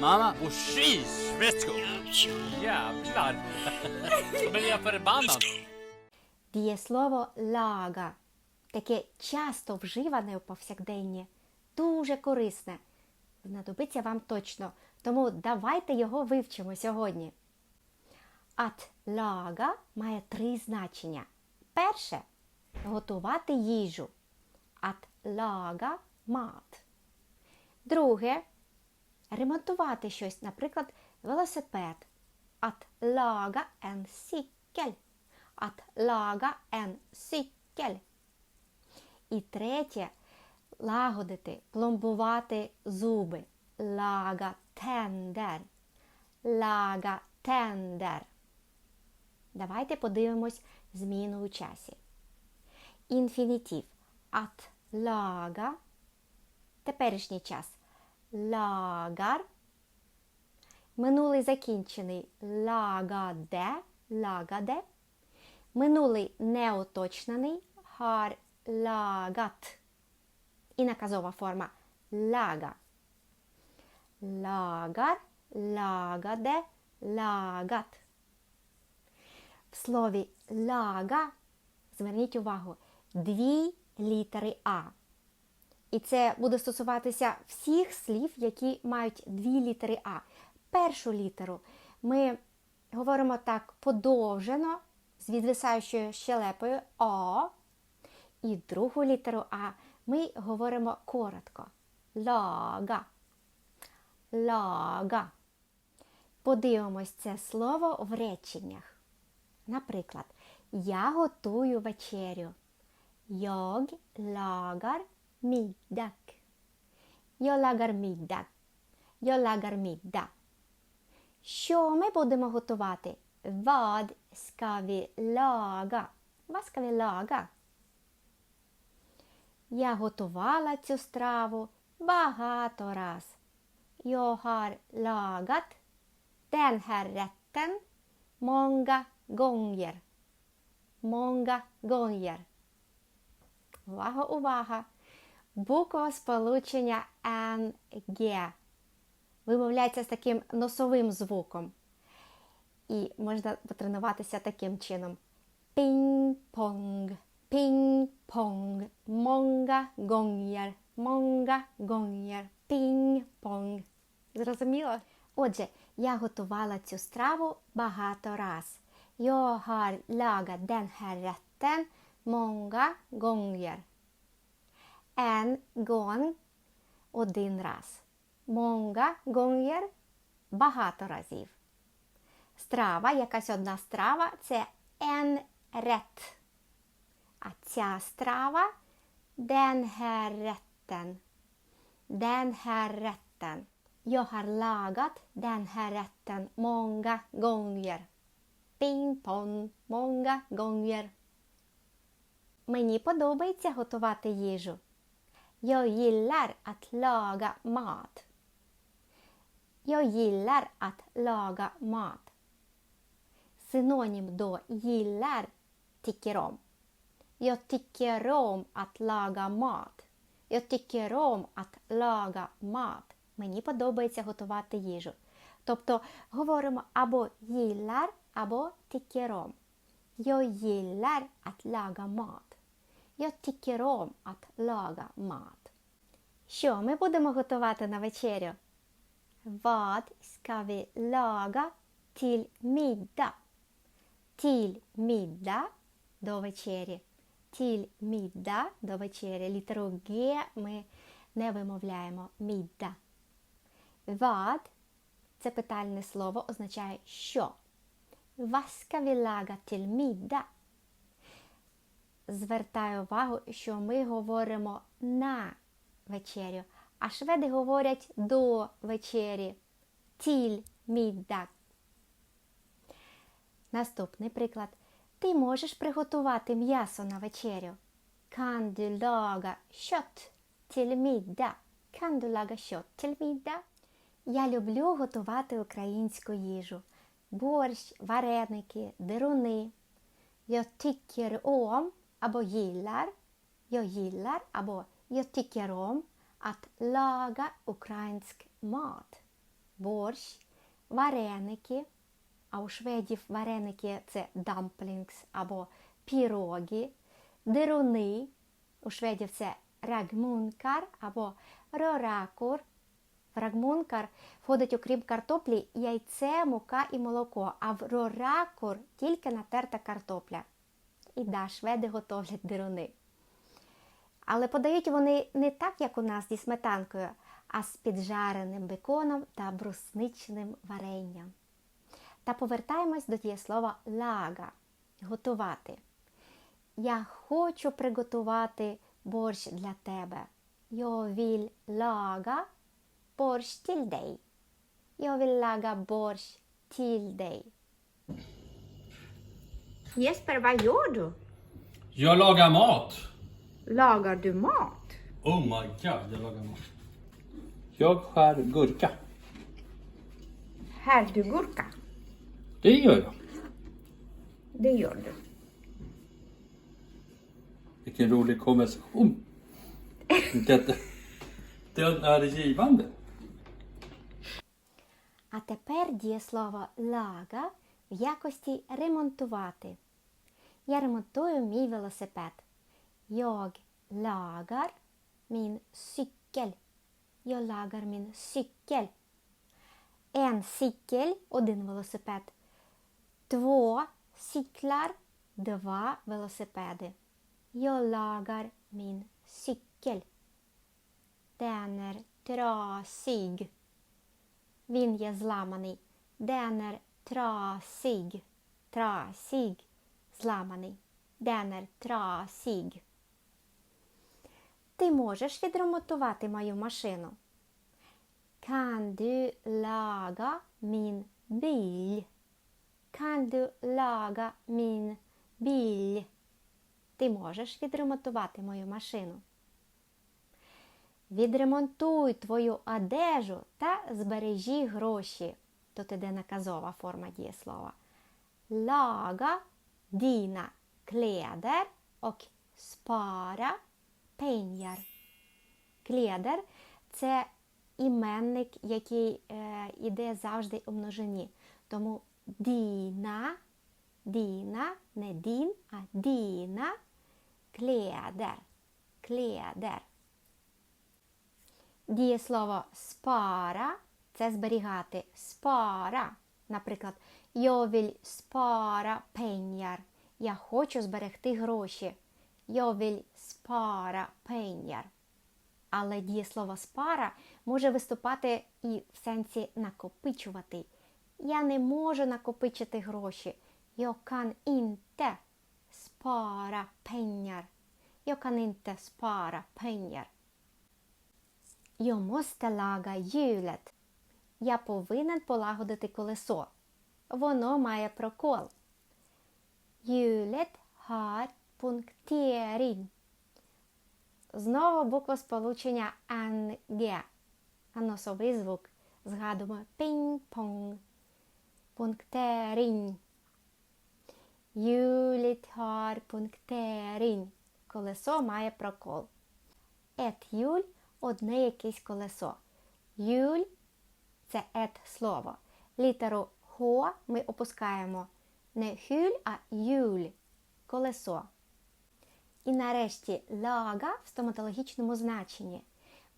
Mamma och cheese! Västko! Jävlar! Då jag förbannad. Дієслово лага, таке часто вживане у повсякденні, дуже корисне. Знадобиться вам точно, тому давайте його вивчимо сьогодні. At лага має три значення. Перше готувати їжу. At лага мат. Друге ремонтувати щось, наприклад, велосипед. Att laga en cykel. Att laga en cykel. І третє лагодити, пломбувати зуби. Laga tänder. Laga tänder. Давайте подивимось зміну у часі. Інфінітив. At laga. Теперішній час. Lagar. Минулий закінчений лагаде, лагаде. Минулий неуточнений har lagat. І наказова форма лага. Лагар, лагаде, лагат. В слові лага, зверніть увагу, дві літери А. І це буде стосуватися всіх слів, які мають дві літери А. Першу літеру ми говоримо так подовжено, з відвисаючою щелепою О. І другу літеру А ми говоримо коротко. Лага. Лага. Подивимось це слово в реченнях. Наприклад, я готую вечерю. Jag lagar middag. Jag lagar middag. Jag lagar middag. Що ми будемо готувати? Vad ska vi laga? Vad ska vi laga? Я готувала цю страву багато раз. Jag har lagat den här rätten många gånger. Många gånger. Увага, увага! Буква сполучення НГ вимовляється з таким носовим звуком. І можна потренуватися таким чином. Пінг-понг, пінг-понг, många gånger, många gånger, пінг-понг. Зрозуміло? Отже, я готувала цю страву багато раз. Jag har lagat den här rätten många gånger. En gång – один раз. Många gånger – багато разів. Страва, якась одна страва це en rätt. А ця страва den här rätten. Den här rätten. Jag har lagat den här rätten många gånger. Ping pong, många gånger. Мені подобається готувати їжу. Jag gillar att laga mat. Jag gillar att laga mat. Синонім до gillar tycker om. Jag tycker om att laga mat. Jag tycker om att laga mat. Мені подобається готувати їжу. Тобто говоримо або gillar, або tycker om. Jag gillar att laga mat. Jag tycker om att laga mat. Що ми будемо готувати на вечерю? Vad ska vi laga till middag? Till middag до вечері. Till middag до вечері. Літеру Г ми не вимовляємо middag. Vad – це питальне слово, означає що. Vad ska vi laga till middag? Звертаю увагу, що ми говоримо на вечерю, а шведи говорять до вечері. Middag. Наступний приклад. Ти можеш приготувати м'ясо на вечерю. Kan du laga kött till middag? Я люблю готувати українську їжу. Борщ, вареники, деруни. Jag tycker om або gillar. Jag gillar або jag tycker om att ukrainsk mat. борщ, вареники. А у шведів вареники це dumplings або піроги, дируни. У шведів це рагмункар або роракур. В рагмункар входить, окрім картоплі, яйце, мука і молоко, а в роракур тільки натерта картопля. І да, шведи готовлять дируни. Але подають вони не так, як у нас зі сметанкою, а з піджареним беконом та брусничним варенням. Та повертаємось до дієслова лага готувати. Я хочу приготувати борщ для тебе. Laga borщ till dig. Jag vill laga borщ till dig. Jesper, vad gör du? Jag lagar mat. Lagar du mat? Oh my god, jag lagar mat. Jag skär gurka. Här du gurka. Det gör jag. Det gör du. Vilken rolig konversation. Vilket- Den är givande. А тепер дієслово лага в якості ремонтувати. Я ремонтую мій велосипед. Jag lagar min cykel. Jag lagar min cykel. En cykel – один велосипед. Två cyklar – два велосипеди. Jag lagar min cykel. Den är trasig. Він є зламаний. Den är trasig. Trasig. Зламаний. Är trasig. Ти можеш відремонтувати мою машину? Kan du laga min bil? Kan du laga min bil? Ти можеш відремонтувати мою машину? Відремонтуй твою одежу та збережі гроші. Тут іде наказова форма дієслова. Laga dina kläder och spara pengar. Kläder – це іменник, який е, іде завжди у множині. Тому діна, діна, не дін, а діна, kläder, kläder. Дієслово спара це зберігати. Спара. Наприклад, jag vill spara pengar. Я хочу зберегти гроші. Jag vill spara pengar. Але дієслово спара може виступати і в сенсі накопичувати. Я не можу накопичити гроші. Jag kan inte spara pengar. Jag kan inte spara pengar. Jag måste laga hjulet. Я повинен полагодити колесо. Воно має прокол. Hjulet har punktering. Знову буква сполучення НГ. А носовий звук. Згадуємо пінг-понг. Punktering. Hjulet har punktering. Колесо має прокол. Ett hjul – одне якесь колесо. Hjul – це ет слово. Літеру Х ми опускаємо не хюль, а юль – колесо. І нарешті лага в стоматологічному значенні.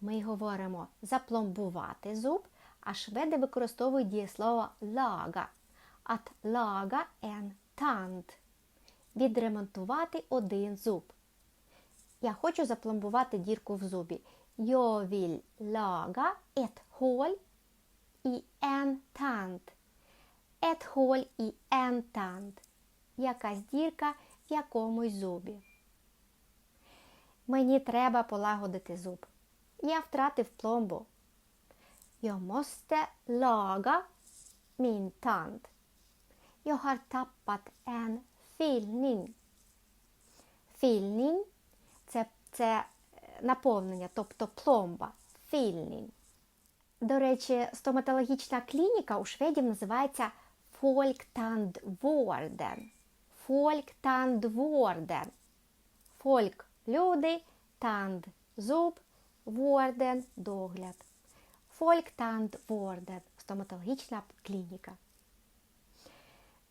Ми говоримо запломбувати зуб, а шведи використовують дієслово лага. At laga en tand. Відремонтувати один зуб. Я хочу запломбувати дірку в зубі. Laga ett hål i en tand. I en tand. Якась дірка в якомусь зубі. Мені треба полагодити зуб. Я втратив пломбу. Jag måste laga min tand. Jag har tappat en fyllning. Це, це наповнення, тобто пломба. Fyllning. До речі, стоматологічна клініка у шведів називається Folktandvården. Folktandvården. Folk – люди, танд – зуб, ворден – догляд. Folktandvården – стоматологічна клініка.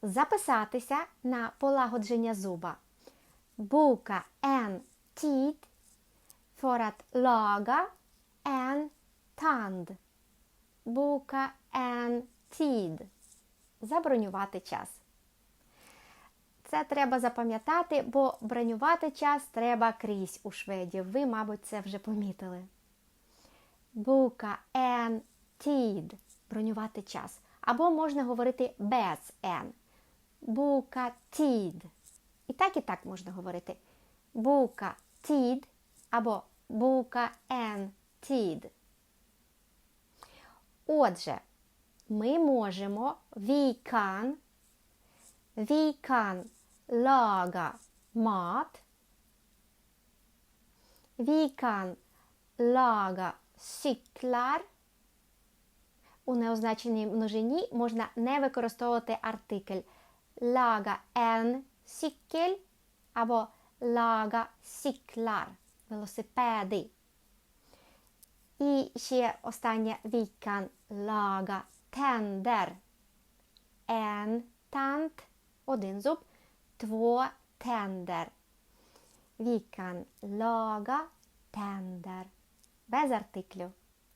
Записатися на полагодження зуба. Boka en tid för att en tand. Boka en tid. Забронювати час. Це треба запам'ятати, бо бронювати час треба крізь у шведів. Ви, мабуть, це вже помітили. Бука en tid. Бронювати час. Або можна говорити без en. Бука tid. І так, і так можна говорити. Бука tid або бука en tid. Отже, ми можемо vi kan vi kan laga mat. Vi kan laga cyklar. У неозначеній множині можна не використовувати артикль laga en cykel або laga cyklar, велосипеди. І ще останнє vi kan laga tänder. En tand, один зуб, två tänder. Vi kan laga tänder. Без артиклю.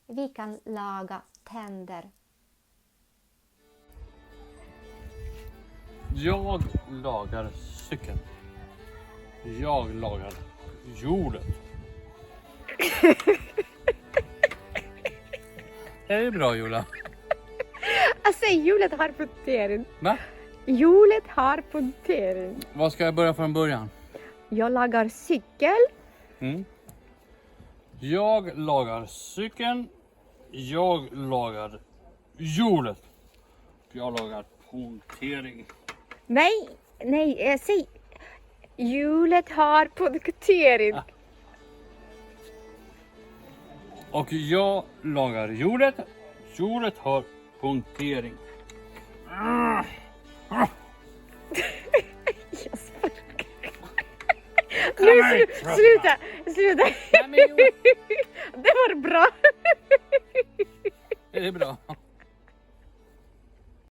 Vi kan laga tänder. Jag lagar cykeln. Jag lagar jorden. Är det bra Jola? Alltså hjulet har punktering. Va? Hjulet har punktering. Vad ska jag börja från början? Jag lagar cykel. Mm. Jag lagar cykeln. Jag lagar hjulet. Jag lagar punktering. Nej, nej, eh, säg. Hjulet har punktering. Ah. Och jag lagar hjulet. Hjulet har punktering. Nu slu- sluta, sluta. Nej, men jo, Det var bra. är det bra?